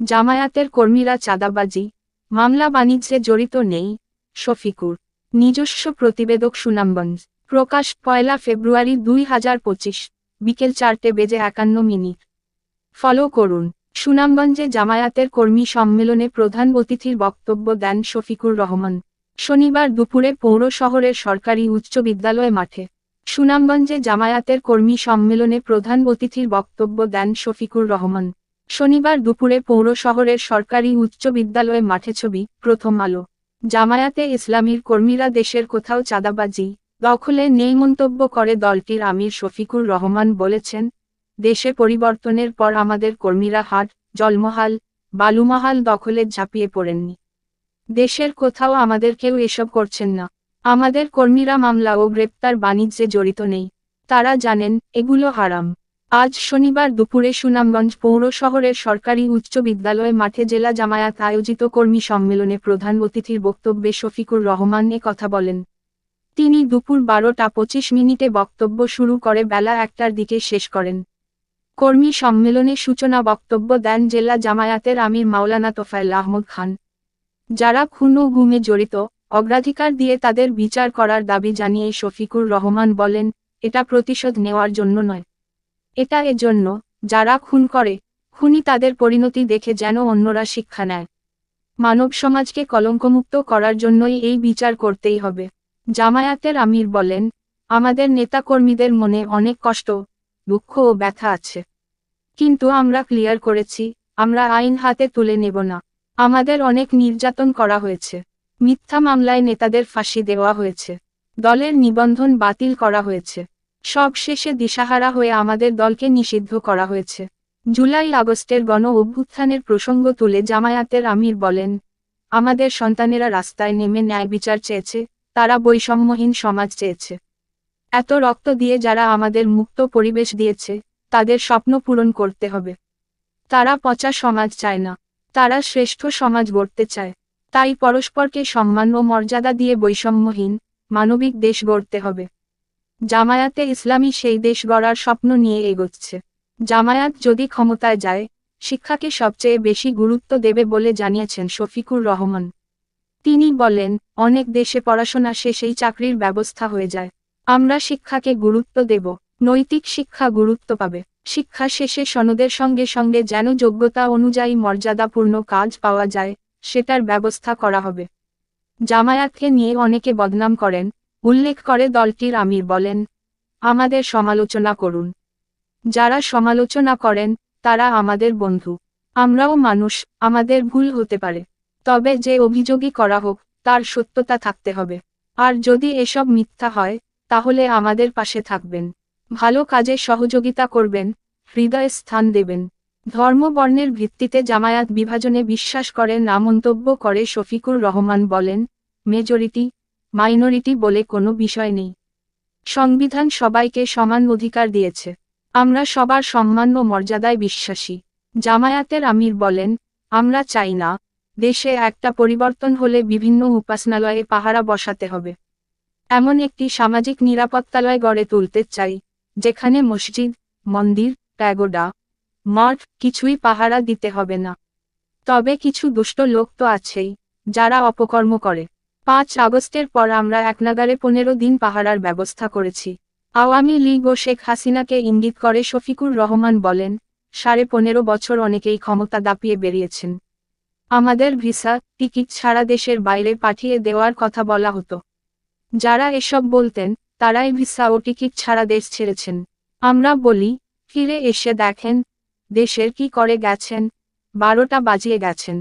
জামায়াতের কর্মীরা চাঁদাবাজি, মামলা বাণিজ্যে জড়িত নেই, শফিকুর। নিজস্ব প্রতিবেদক সুনামগঞ্জ। প্রকাশ, পয়লা ফেব্রুয়ারি দুই হাজার পঁচিশ, বিকেল চারটে বেজে একান্ন মিনিট। ফলো করুন। সুনামগঞ্জে জামায়াতের কর্মী সম্মেলনে প্রধান অতিথির বক্তব্য দেন শফিকুর রহমান। শনিবার দুপুরে পৌর শহরের সরকারি উচ্চ বিদ্যালয় মাঠে। সুনামগঞ্জে জামায়াতের কর্মী সম্মেলনে প্রধান অতিথির বক্তব্য দেন শফিকুর রহমান। শনিবার দুপুরে পৌর শহরের সরকারি উচ্চ বিদ্যালয় মাঠে ছবি, প্রথম আলো। জামায়াতে ইসলামীর কর্মীরা দেশের কোথাও চাঁদাবাজি, দখলে নেই মন্তব্য করে দলটির আমির শফিকুর রহমান বলেছেন, দেশে পরিবর্তনের পর আমাদের কর্মীরা হাট, জলমহাল, বালুমহাল দখলে ঝাঁপিয়ে পড়েননি। দেশের কোথাও আমাদের কেউ এসব করছেন না। আমাদের কর্মীরা মামলা ও গ্রেপ্তার বাণিজ্যে জড়িত নেই। তারা জানেন, এগুলো হারাম। আজ শনিবার দুপুরে সুনামগঞ্জ পৌর শহরের সরকারি উচ্চ বিদ্যালয় মাঠে জেলা জামায়াত আয়োজিত কর্মী সম্মেলনে প্রধান অতিথির বক্তব্যে শফিকুর রহমান এ কথা বলেন। তিনি দুপুর বারোটা পঁচিশ মিনিটে বক্তব্য শুরু করে বেলা একটার দিকে শেষ করেন। কর্মী সম্মেলনে সূচনা বক্তব্য দেন জেলা জামায়াতের আমির মাওলানা তোফায়েল আহমদ খান। যারা খুন ও গুমে জড়িত, অগ্রাধিকার দিয়ে তাদের বিচার করার দাবি জানিয়ে শফিকুর রহমান বলেন, এটা প্রতিশোধ নেওয়ার জন্য নয়। এটা এজন্য, যারা খুন করে, খুনি তাদের পরিণতি দেখে যেন অন্যরা শিক্ষা নেয়। মানব সমাজকে কলঙ্কমুক্ত করার জন্যই এই বিচার করতেই হবে। জামায়াতের আমির বলেন, আমাদের নেতাকর্মীদের মনে অনেক কষ্ট, দুঃখ ও ব্যথা আছে। কিন্তু আমরা ক্লিয়ার করেছি, আমরা আইন হাতে তুলে নেব না। আমাদের অনেক নির্যাতন করা হয়েছে। মিথ্যা মামলায় নেতাদের ফাঁসি দেওয়া হয়েছে। দলের নিবন্ধন বাতিল করা হয়েছে। সব শেষে দিশাহারা হয়ে আমাদের দলকে নিষিদ্ধ করা হয়েছে। জুলাই আগস্টের গণ অভ্যুত্থানের প্রসঙ্গ তুলে জামায়াতের আমির বলেন, আমাদের সন্তানেরা রাস্তায় নেমে ন্যায় বিচার চেয়েছে, তারা বৈষম্যহীন সমাজ চেয়েছে। এত রক্ত দিয়ে যারা আমাদের মুক্ত পরিবেশ দিয়েছে, তাদের স্বপ্ন পূরণ করতে হবে। তারা পচা সমাজ চায় না, তারা শ্রেষ্ঠ সমাজ গড়তে চায়। তাই পরস্পরকে সম্মান ও মর্যাদা দিয়ে বৈষম্যহীন, মানবিক দেশ গড়তে হবে। জামায়াতে ইসলামী সেই দেশ গড়ার স্বপ্ন নিয়ে এগোচ্ছে। জামায়াত যদি ক্ষমতায় যায়, শিক্ষাকে সবচেয়ে বেশি গুরুত্ব দেবে বলে জানিয়েছেন শফিকুর রহমান। তিনি বলেন, অনেক দেশে পড়াশোনা শেষেই চাকরির ব্যবস্থা হয়ে যায়। আমরা শিক্ষাকে গুরুত্ব দেব, নৈতিক শিক্ষা গুরুত্ব পাবে। শিক্ষা শেষে সনদের সঙ্গে সঙ্গে যেন যোগ্যতা অনুযায়ী মর্যাদাপূর্ণ কাজ পাওয়া যায়, সেটার ব্যবস্থা করা হবে। জামায়াতকে নিয়ে অনেকে বদনাম করেন উল্লেখ করে দলটির আমির বলেন, আমাদের সমালোচনা করুন। যারা সমালোচনা করেন, তারা আমাদের বন্ধু। আমরাও মানুষ, আমাদের ভুল হতে পারে। তবে যে অভিযোগই করা হোক, তার সত্যতা থাকতে হবে। আর যদি এসব মিথ্যা হয়, তাহলে আমাদের পাশে থাকবেন। ভালো কাজে সহযোগিতা করবেন, হৃদয়ে স্থান দেবেন। ধর্ম বর্ণের ভিত্তিতে জামায়াত বিভাজনে বিশ্বাস করে না মন্তব্য করে শফিকুর রহমান বলেন, মেজরিটি মাইনরিটি বলে কোনো বিষয় নেই। সংবিধান সবাইকে সমান অধিকার দিয়েছে। আমরা সবার সম্মান ও মর্যাদায় বিশ্বাসী। জামায়াতের আমির বলেন, আমরা চাই না দেশে একটা পরিবর্তন হলে বিভিন্ন উপাসনালয়ে পাহারা বসাতে হবে। এমন একটি সামাজিক নিরাপত্তালয় গড়ে তুলতে চাই, যেখানে মসজিদ, মন্দির, প্যাগোডা, মঠ কিছুই পাহারা দিতে হবে না। তবে কিছু দুষ্ট লোক তো আছেই, যারা অপকর্ম করে। পাঁচ আগস্টের পর আমরা একনাগারে পনেরো দিন পাহারার ব্যবস্থা করেছি। আওয়ামী লীগ ও শেখ হাসিনাকে ইঙ্গিত করে শফিকুর রহমান বলেন, সাড়ে পনেরো বছর অনেকেই ক্ষমতা দাপিয়ে বেরিয়েছেন। আমাদের ভিসা, টিকিট সারা দেশের বাইরে পাঠিয়ে দেওয়ার কথা বলা হতো। যারা এসব বলতেন, তারাই ভিসা ও টিকিট ছাড়া দেশ ছেড়েছেন। আমরা বলি, ফিরে এসে দেখেন, দেশের কি করে গেছেন, বারোটা বাজিয়ে গেছেন।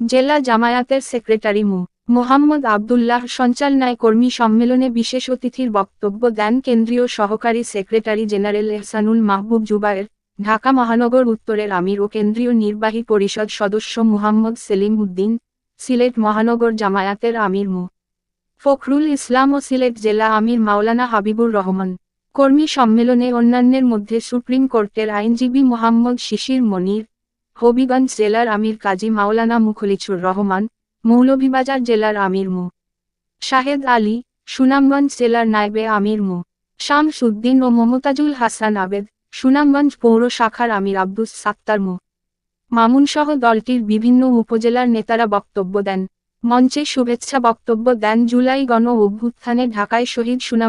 জেলা জামায়াতের সেক্রেটারি মু। মোহাম্মদ আবদুল্লাহ সঞ্চালনায় কর্মী সম্মেলনে বিশেষ অতিথির বক্তব্য দেন কেন্দ্রীয় সহকারী সেক্রেটারি জেনারেল এহসানুল মাহবুব জুবায়ের, ঢাকা মহানগর উত্তরের আমির ও কেন্দ্রীয় নির্বাহী পরিষদ সদস্য মুহাম্মদ সেলিম উদ্দিন, সিলেট মহানগর জামায়াতের আমির মু. ফখরুল ইসলাম ও সিলেট জেলা আমির মাওলানা হাবিবুর রহমান। কর্মী সম্মেলনে অন্যান্যের মধ্যে সুপ্রিম কোর্টের আইনজীবী মোহাম্মদ শিশির মনির, হবিগঞ্জ জেলার আমির কাজী মাওলানা মুখলিছুর রহমান মৌলভীবাজার জেলার আমির মু। শাহেদ আলী, সুনামগঞ্জ জেলার নায়েবে আমির মু। শামসুদ্দিন ও মমতাজুল হাসান আবেদ, সুনামগঞ্জ পৌর শাখার আমির আব্দুস সাত্তার মু। মামুনসহ দলটির বিভিন্ন উপজেলার নেতারা বক্তব্য দেন। মঞ্চে শুভেচ্ছা বক্তব্য দেন জুলাই গণ অভ্যুত্থানে ঢাকায় শহীদ সুনাম